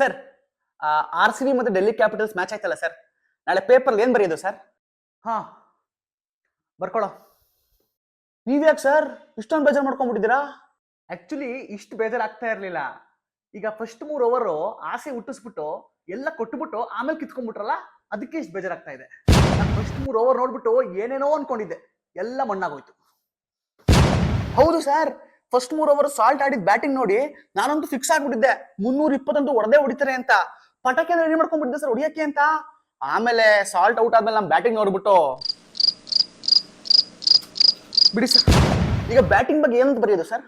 Sir R C B ಮತ್ತೆ Delhi Capitals match ಆಯ್ತಲ್ಲ sir? ನಾಳೆ ಪೇಪರ್ ಏನು ಬರೆಯೋದು ಸರ್? ಹಾ ಬರ್ಕೊಳ್ಳೋ ನೀವ್ಯಾಕೆ ಸರ್ ಇಷ್ಟೊಂದು ಬೇಜಾರು ಮಾಡ್ಕೊಂಡ್ಬಿಟ್ಟಿದ್ದೀರಾ? ಆಕ್ಚುಲಿ ಇಷ್ಟು ಬೇಜಾರಾಗ್ತಾ ಇರ್ಲಿಲ್ಲ. ಈಗ ಫಸ್ಟ್ ಮೂರು ಓವರ್ ಆಸೆ ಹುಟ್ಟಿಸ್ಬಿಟ್ಟು ಎಲ್ಲ ಕೊಟ್ಬಿಟ್ಟು ಆಮೇಲೆ ಕಿತ್ಕೊಂಡ್ಬಿಟ್ರಲ್ಲ ಅದಕ್ಕೆ ಇಷ್ಟು ಬೇಜಾರಾಗ್ತಾ ಇದೆ. ನಾನು ಫಸ್ಟ್ ಮೂರು ಓವರ್ ನೋಡ್ಬಿಟ್ಟು ಏನೇನೋ ಅನ್ಕೊಂಡಿದ್ದೆ. ಎಲ್ಲ ಮಣ್ಣಾಗೋಯ್ತು. ಹೌದು ಸರ್. ಫಸ್ಟ್ ಮೂರ್ ಓವರ್ ಸಾಲ್ಟ್ ಆಡಿದ ಬ್ಯಾಟಿಂಗ್ ನೋಡಿ ನಾನಂತೂ ಫಿಕ್ಸ್ ಆಗ್ಬಿಟ್ಟಿದ್ದೆ. ಮುನ್ನೂರ ಇಪ್ಪತ್ತಂತೂ ಹೊಡೆದೇ ಹೊಡಿತಾರೆ ಅಂತ. ಪಟಾಕಿ ರೆಡಿ ಮಾಡ್ಕೊಂಡ್ಬಿಟ್ಟಿದ್ದೆ ಸರ್ ಹೊಡಿಯಕ್ಕೆ ಅಂತ. ಆಮೇಲೆ ಸಾಲ್ಟ್ ಔಟ್ ಆದ್ಮೇಲೆ ನಮ್ಮ ಬ್ಯಾಟಿಂಗ್ ನೋಡ್ಬಿಟ್ಟು. ಬಿಡಿ ಸರ್ ಈಗ ಬ್ಯಾಟಿಂಗ್ ಬಗ್ಗೆ ಏನಂತ ಬರೆಯೋದು ಸರ್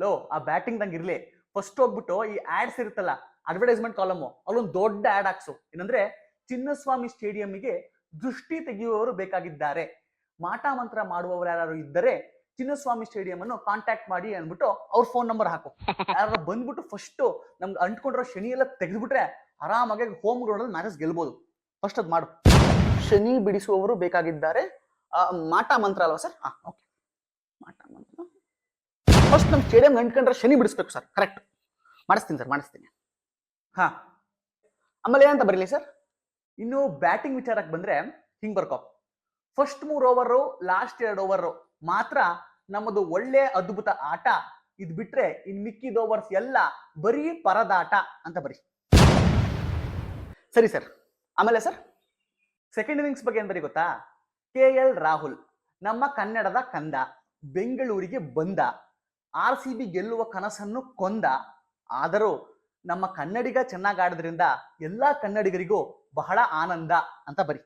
ಲೋ, ಆ ಬ್ಯಾಟಿಂಗ್ ನಂಗೆ ಇರ್ಲಿ. ಫಸ್ಟ್ ಹೋಗ್ಬಿಟ್ಟು ಈ ಆಡ್ಸ್ ಇರುತ್ತಲ್ಲ ಅಡ್ವರ್ಟೈಸ್ಮೆಂಟ್ ಕಾಲಮ್ ಅಲ್ಲೊಂದು ದೊಡ್ಡ ಆಡ್ ಹಾಕ್ಸು. ಏನಂದ್ರೆ, ಚಿನ್ನಸ್ವಾಮಿ ಸ್ಟೇಡಿಯಂಗೆ ದೃಷ್ಟಿ ತೆಗೆಯುವವರು ಬೇಕಾಗಿದ್ದಾರೆ. ಮಾಟ ಮಂತ್ರ ಮಾಡುವವರು ಯಾರು ಇದ್ದರೆ ಚಿನ್ನಸ್ವಾಮಿ ಸ್ಟೇಡಿಯಂ ಅನ್ನು ಕಾಂಟ್ಯಾಕ್ಟ್ ಮಾಡಿ ಅಂದ್ಬಿಟ್ಟು ಅವ್ರ ಫೋನ್ ನಂಬರ್ ಹಾಕು. ಯಾರು ಬಂದ್ಬಿಟ್ಟು ಫಸ್ಟ್ ನಮ್ಗೆ ಅಂಟ್ಕೊಂಡಿರೋ ಶನಿ ಎಲ್ಲ ತೆಗೆದ್ಬಿಟ್ರೆ ಆರಾಮಾಗಿ ಹೋಮ್ ಗ್ರೌಂಡ್ ಅಲ್ಲಿ ಮ್ಯಾಚಸ್ ಗೆಲ್ಬಹುದು ಫಸ್ಟ್ ಅದ್ ಮಾಡು. ಶನಿ ಬಿಡಿಸುವವರು ಬೇಕಾಗಿದ್ದಾರೆ. ಮಾಟ ಮಂತ್ರ ಅಲ್ವಾ ಸರ್ ಓಕೆ ಮಾಟ ಮಂತ್ರ. ಫಸ್ಟ್ ನಮ್ಮ ಸ್ಟೇಡಿಯಂ ಅಂಟ್ಕೊಂಡ್ರೆ ಶನಿ ಬಿಡಿಸ್ಬೇಕು ಸರ್ ಕರೆಕ್ಟ್ ಮಾಡಿಸ್ತೀನಿ ಸರ್ ಮಾಡಿಸ್ತೀನಿ. ಹಾ. ಆಮೇಲೆ ಏನಂತ ಬರಲಿ ಸರ್ ಇನ್ನು ಬ್ಯಾಟಿಂಗ್ ವಿಚಾರಕ್ಕೆ ಬಂದ್ರೆ ಹಿಂಗ್ ಬರ್ಕೋ. ಫಸ್ಟ್ ಮೂರ್ ಓವರ್ ಲಾಸ್ಟ್ ಎರಡು ಓವರ್ ಮಾತ್ರ ನಮ್ಮದು ಒಳ್ಳೆ ಅದ್ಭುತ ಆಟ. ಇದು ಬಿಟ್ರೆ ಇನ್ ಮಿಕ್ಕಿದ ಓವರ್ಸ್ ಎಲ್ಲ ಬರೀ ಪರದಾಟ ಅಂತ ಬರೀ. ಸರಿ ಸರ್. ಆಮೇಲೆ ಸರ್? ಸೆಕೆಂಡ್ ಇನಿಂಗ್ಸ್ ಬಗ್ಗೆ ಏನ್ ಬರಿ ಗೊತ್ತಾ? ಕೆ ಎಲ್ ರಾಹುಲ್, ನಮ್ಮ ಕನ್ನಡದ ಕಂದ, ಬೆಂಗಳೂರಿಗೆ ಬಂದ, ಆರ್ ಸಿ ಬಿ ಗೆಲ್ಲುವ ಕನಸನ್ನು ಕೊಂದ. ಆದರೂ ನಮ್ಮ ಕನ್ನಡಿಗ ಚೆನ್ನಾಗಿ ಆಡೋದ್ರಿಂದ ಎಲ್ಲಾ ಕನ್ನಡಿಗರಿಗೂ ಬಹಳ ಆನಂದ ಅಂತ ಬರಿ.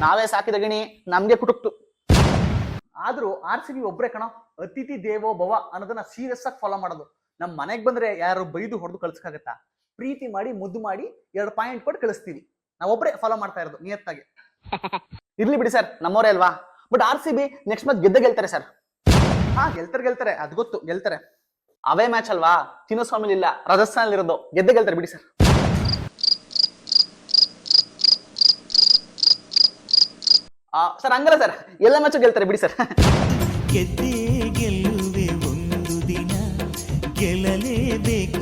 ನಾವೇ ಸಾಕಿದ ಗಣಿ, ನಮ್ಗೆ ಕುಟುಕ್ತು ಆದ್ರೂ ಆರ್ ಸಿ ಬಿ ಒಬ್ರೇ ಕಣ, ಅತಿಥಿ ದೇವೋ ಭವ ಅನ್ನೋದನ್ನ ಸೀರಿಯಸ್ ಆಗಿ ಫಾಲೋ ಮಾಡೋದು. ನಮ್ಮ ಮನೆಗ್ ಬಂದ್ರೆ ಯಾರು ಬೈದು ಹೊಡೆದು ಕಳ್ಸಕ್ಕಾಗತ್ತಾ ಪ್ರೀತಿ ಮಾಡಿ, ಮುದ್ದು ಮಾಡಿ ಎರಡು ಪಾಯಿಂಟ್ ಕೊಟ್ಟು ಕಳಿಸ್ತೀವಿ. ನಾವೊಬ್ಬರೇ ಫಾಲೋ ಮಾಡ್ತಾ ಇರೋದು, ನಿಯತ್ತಾಗಿ. ಇರ್ಲಿ ಬಿಡಿ ಸರ್, ನಮ್ಮವರೇ ಅಲ್ವಾ? But R C B next match ಗೆದ್ದ ಗೆಲ್ತಾರೆ ಸರ್. ಹಾ, ಗೆಲ್ತಾರೆ ಗೆಲ್ತಾರೆ. ಅದ್ ಗೊತ್ತು, ಗೆಲ್ತಾರೆ. ಅವೇ ಮ್ಯಾಚ್ ಅಲ್ವಾ? ಚಿನ್ನಸ್ವಾಮಿ ಇಲ್ಲ ರಾಜಸ್ಥಾನ್ ಇರೋದು ಗೆದ್ದ ಗೆಲ್ತಾರೆ ಬಿಡಿ ಸರ್. ಸರ್ ಹಂಗಲ್ಲ ಸರ್. ಎಲ್ಲ ಮ್ಯಾಚು ಗೆಲ್ತಾರೆ ಬಿಡಿ ಸರ್. ಗೆದ್ದೇ ಗೆಲ್ಲುವೆ ಒಂದು ದಿನ. ಗೆಲ್ಲಲೇಬೇಕು.